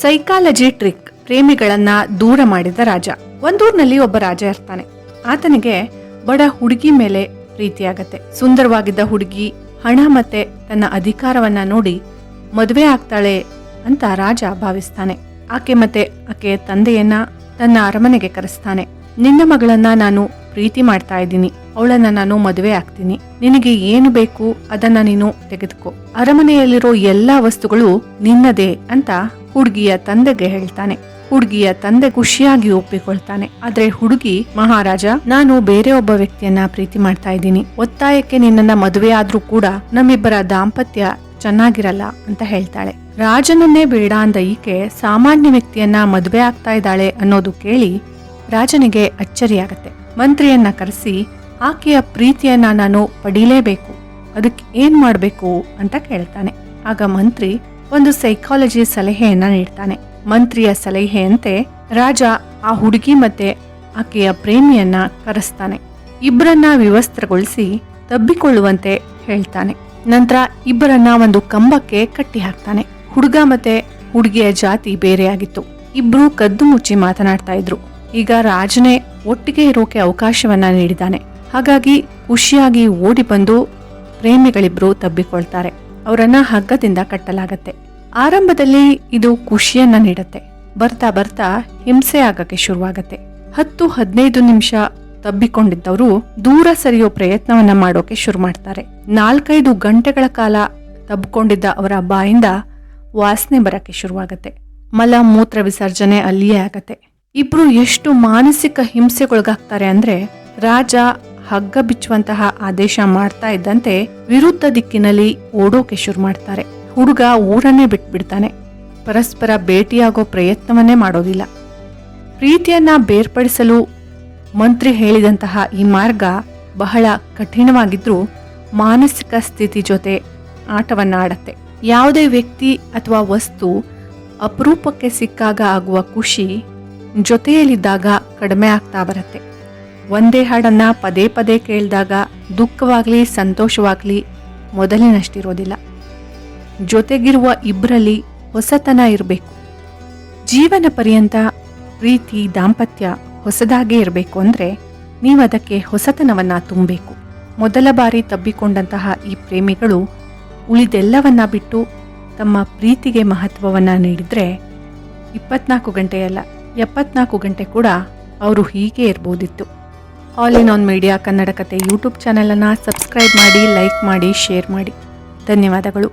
Psychology trick ಪ್ರೇಮಿಗಳನ್ನ ದೂರ ಮಾಡಿದ ರಾಜ. ಒಂದೂರ್ನಲ್ಲಿ ಒಬ್ಬ ರಾಜ ಇರ್ತಾನೆ. ಆತನಿಗೆ ಬಡ ಹುಡುಗಿ ಮೇಲೆ ಪ್ರೀತಿಯಾಗತ್ತೆ. ಸುಂದರವಾಗಿದ್ದ ಹುಡುಗಿ ಹಣ ಮತ್ತೆ ತನ್ನ ಅಧಿಕಾರವನ್ನ ನೋಡಿ ಮದುವೆ ಆಗ್ತಾಳೆ ಅಂತ ರಾಜ ಭಾವಿಸ್ತಾನೆ. ಆಕೆ ಮತ್ತೆ ಆಕೆಯ ತಂದೆಯನ್ನ ತನ್ನ ಅರಮನೆಗೆ ಕರೆಸ್ತಾನೆ. ನಿನ್ನ ಮಗಳನ್ನ ನಾನು ಪ್ರೀತಿ ಮಾಡ್ತಾ ಇದ್ದೀನಿ. ಅವಳನ್ನ ನಾನು ಮದುವೆ ಆಗ್ತೀನಿ. ನಿನಗೆ ಏನು ಬೇಕು ಅದನ್ನ ನೀನು ತೆಗೆದುಕೋ. ಅರಮನೆಯಲ್ಲಿರೋ ಎಲ್ಲಾ ವಸ್ತುಗಳು ನಿನ್ನದೇ ಅಂತ ಹುಡುಗಿಯ ತಂದೆಗೆ ಹೇಳ್ತಾನೆ. ಹುಡುಗಿಯ ತಂದೆ ಖುಷಿಯಾಗಿ ಒಪ್ಪಿಕೊಳ್ತಾನೆ. ಆದ್ರೆ ಹುಡುಗಿ, ಮಹಾರಾಜ, ನಾನು ಬೇರೆ ಒಬ್ಬ ವ್ಯಕ್ತಿಯನ್ನ ಪ್ರೀತಿ ಮಾಡ್ತಾ ಇದ್ದೀನಿ. ಒತ್ತಾಯಕ್ಕೆ ನಿನ್ನನ್ನ ಮದುವೆ ಆದ್ರೂ ಕೂಡ ನಮ್ಮಿಬ್ಬರ ದಾಂಪತ್ಯ ಚೆನ್ನಾಗಿರಲ್ಲ, ಅಂತ ಹೇಳ್ತಾಳೆ. ರಾಜನನ್ನೇ ಬೇಡ ಅಂದ ಈಕೆ ಸಾಮಾನ್ಯ ವ್ಯಕ್ತಿಯನ್ನ ಮದುವೆ ಆಗ್ತಾ ಇದ್ದಾಳೆ ಅನ್ನೋದು ಕೇಳಿ ರಾಜನಿಗೆ ಅಚ್ಚರಿಯಾಗತ್ತೆ. ಮಂತ್ರಿಯನ್ನ ಕರೆಸಿ, ಆಕೆಯ ಪ್ರೀತಿಯನ್ನ ನಾನು ಪಡೀಲೇಬೇಕು. ಅದಕ್ಕೆ ಏನ್ ಮಾಡಬೇಕು? ಅಂತ ಕೇಳ್ತಾನೆ. ಆಗ ಮಂತ್ರಿ ಒಂದು ಸೈಕಾಲಜಿ ಸಲಹೆಯನ್ನ ನೀಡ್ತಾನೆ. ಮಂತ್ರಿಯ ಸಲಹೆಯಂತೆ ರಾಜ ಆ ಹುಡುಗಿ ಮತ್ತೆ ಆಕೆಯ ಪ್ರೇಮಿಯನ್ನ ಕರೆಸ್ತಾನೆ. ಇಬ್ಬರನ್ನ ವಿವಸ್ತ್ರಗೊಳಿಸಿ ತಬ್ಬಿಕೊಳ್ಳುವಂತೆ ಹೇಳ್ತಾನೆ. ನಂತರ ಇಬ್ಬರನ್ನ ಒಂದು ಕಂಬಕ್ಕೆ ಕಟ್ಟಿ ಹಾಕ್ತಾನೆ. ಹುಡುಗ ಮತ್ತೆ ಹುಡುಗಿಯ ಜಾತಿ ಬೇರೆಯಾಗಿತ್ತು ಇಬ್ರು ಕದ್ದು ಮುಚ್ಚಿ ಮಾತನಾಡ್ತಾ ಇದ್ರು. ಈಗ ರಾಜನೇ ಒಟ್ಟಿಗೆ ಇರೋಕೆ ಅವಕಾಶವನ್ನ ನೀಡಿದ್ದಾನೆ ಹಾಗಾಗಿ ಖುಷಿಯಾಗಿ ಓಡಿ ಬಂದು ಪ್ರೇಮಿಗಳಿಬ್ರು ತಬ್ಬಿಕೊಳ್ತಾರೆ. ಅವರನ್ನ ಹಗ್ಗದಿಂದ ಕಟ್ಟಲಾಗತ್ತೆ. ಆರಂಭದಲ್ಲಿ ಇದು ಖುಷಿಯನ್ನ ನೀಡತ್ತೆ. ಬರ್ತಾ ಬರ್ತಾ ಹಿಂಸೆ ಆಗಕ್ಕೆ ಶುರುವಾಗತ್ತೆ. ಹತ್ತು ಹದಿನೈದು ನಿಮಿಷ ತಬ್ಬಿಕೊಂಡಿದ್ದವರು ದೂರ ಸರಿಯೋ ಪ್ರಯತ್ನವನ್ನ ಮಾಡೋಕೆ ಶುರು ಮಾಡ್ತಾರೆ. ನಾಲ್ಕೈದು ಗಂಟೆಗಳ ಕಾಲ ತಬ್ಕೊಂಡಿದ್ದ ಅವರ ಬಾಯಿಂದ ವಾಸನೆ ಬರಕ್ಕೆ ಶುರುವಾಗತ್ತೆ. ಮಲ, ಮೂತ್ರ ವಿಸರ್ಜನೆ ಅಲ್ಲಿಯೇ ಆಗತ್ತೆ. ಇಬ್ರು ಎಷ್ಟು ಮಾನಸಿಕ ಹಿಂಸೆಗೊಳಗಾಗ್ತಾರೆ ಅಂದ್ರೆ ರಾಜ ಹಗ್ಗ ಬಿಚ್ಚುವಂತಹ ಆದೇಶ ಮಾಡ್ತಾ ಇದ್ದಂತೆ ವಿರುದ್ಧ ದಿಕ್ಕಿನಲ್ಲಿ ಓಡೋಕೆ ಶುರು ಮಾಡ್ತಾರೆ. ಹುಡುಗ ಊರನ್ನೇ ಬಿಟ್ಬಿಡ್ತಾನೆ. ಪರಸ್ಪರ ಭೇಟಿಯಾಗೋ ಪ್ರಯತ್ನವನ್ನೇ ಮಾಡೋದಿಲ್ಲ. ಪ್ರೀತಿಯನ್ನ ಬೇರ್ಪಡಿಸಲು ಮಂತ್ರಿ ಹೇಳಿದಂತಹ ಈ ಮಾರ್ಗ ಬಹಳ ಕಠಿಣವಾಗಿದ್ರೂ ಮಾನಸಿಕ ಸ್ಥಿತಿ ಜೊತೆ ಆಟವನ್ನು ಆಡತ್ತೆ ಯಾವುದೇ ವ್ಯಕ್ತಿ ಅಥವಾ ವಸ್ತು ಅಪರೂಪಕ್ಕೆ ಸಿಕ್ಕಾಗ ಆಗುವ ಖುಷಿ ಜೊತೆಯಲ್ಲಿದ್ದಾಗ ಕಡಿಮೆ ಆಗ್ತಾ ಬರುತ್ತೆ. ಒಂದೇ ಹಾಡನ್ನ ಪದೇ ಪದೇ ಕೇಳಿದಾಗ ದುಃಖವಾಗ್ಲಿ, ಸಂತೋಷವಾಗ್ಲಿ ಮೊದಲಿನಷ್ಟಿರೋದಿಲ್ಲ. ಜೊತೆಗಿರುವ ಇಬ್ಬರಲ್ಲಿ ಹೊಸತನ ಇರಬೇಕು. ಜೀವನ ಪರ್ಯಂತ ಪ್ರೀತಿ, ದಾಂಪತ್ಯ ಹೊಸದಾಗೇ ಇರಬೇಕು ಅಂದರೆ ನೀವು ಅದಕ್ಕೆ ಹೊಸತನವನ್ನ ತುಂಬಬೇಕು. ಮೊದಲ ಬಾರಿ ತಬ್ಬಿಕೊಂಡಂತಹ ಈ ಪ್ರೇಮಿಗಳು ಉಳಿದೆಲ್ಲವನ್ನ ಬಿಟ್ಟು ತಮ್ಮ ಪ್ರೀತಿಗೆ ಮಹತ್ವವನ್ನು ನೀಡಿದರೆ ಇಪ್ಪತ್ನಾಲ್ಕು ಗಂಟೆಯಲ್ಲ, ಎಪ್ಪತ್ನಾಲ್ಕು ಗಂಟೆ ಕೂಡ ಅವರು ಹೀಗೆ ಇರ್ಬೋದಿತ್ತು. All in one media Kannada ಕತೆ ಯೂಟ್ಯೂಬ್ ಚಾನಲನ್ನು ಸಬ್ಸ್ಕ್ರೈಬ್ ಮಾಡಿ ಲೈಕ್ ಮಾಡಿ ಶೇರ್ ಮಾಡಿ. ಧನ್ಯವಾದಗಳು.